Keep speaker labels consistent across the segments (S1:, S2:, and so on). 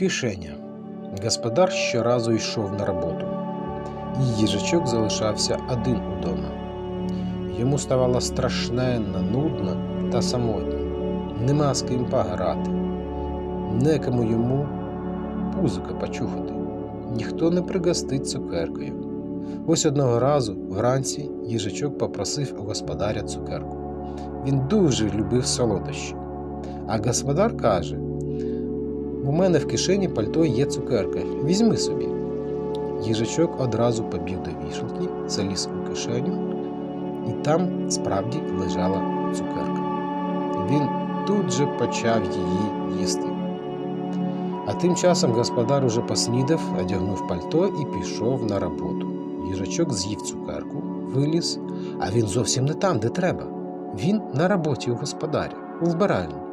S1: Кишеня. Господар щоразу йшов на роботу, і їжачок залишався один удома. Йому ставало страшенно нудно та самотньо. Нема з ким пограти, некому йому пузика почухати. Ніхто не пригостить цукеркою. Ось одного разу вранці їжачок попросив у господаря цукерку. Він дуже любив солодощі. А господар каже: У мене в кишені пальто є цукерка. Візьми собі. Їжачок одразу побіг до вішалки, заліз у кишеню, і там справді лежала цукерка. Він тут же почав її їсти. А тим часом господар уже поснідав, одягнув пальто і пішов на роботу. Їжачок з'їв цукерку, виліз, а він зовсім не там, де треба. Він на роботі у господаря, у вбиральні.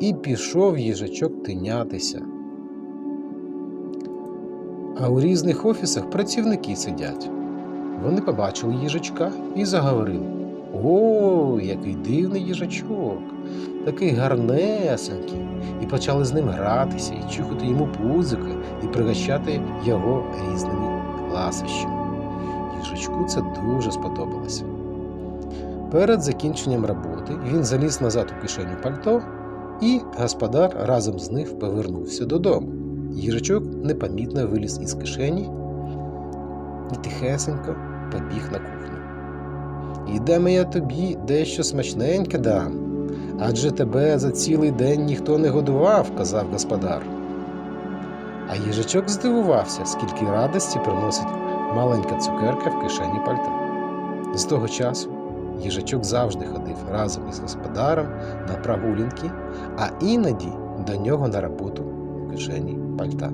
S1: І пішов їжачок тинятися. А у різних офісах працівники сидять. Вони побачили їжачка і заговорили: О, який дивний їжачок, такий гарнесенький. І почали з ним гратися, і чухати йому пузика, і пригощати його різними ласощами. Їжачку це дуже сподобалося. Перед закінченням роботи він заліз назад у кишеню пальто, і господар разом з ним повернувся додому. Їжачок непомітно виліз із кишені і тихесенько побіг на кухню. Ідемо я тобі дещо смачненьке дам, адже тебе за цілий день ніхто не годував, казав господар. А їжачок здивувався, скільки радості приносить маленька цукерка в кишені пальта. З того часу їжачок завжди ходив разом із господарем на прогулянки, а іноді до нього на роботу у кишені пальта.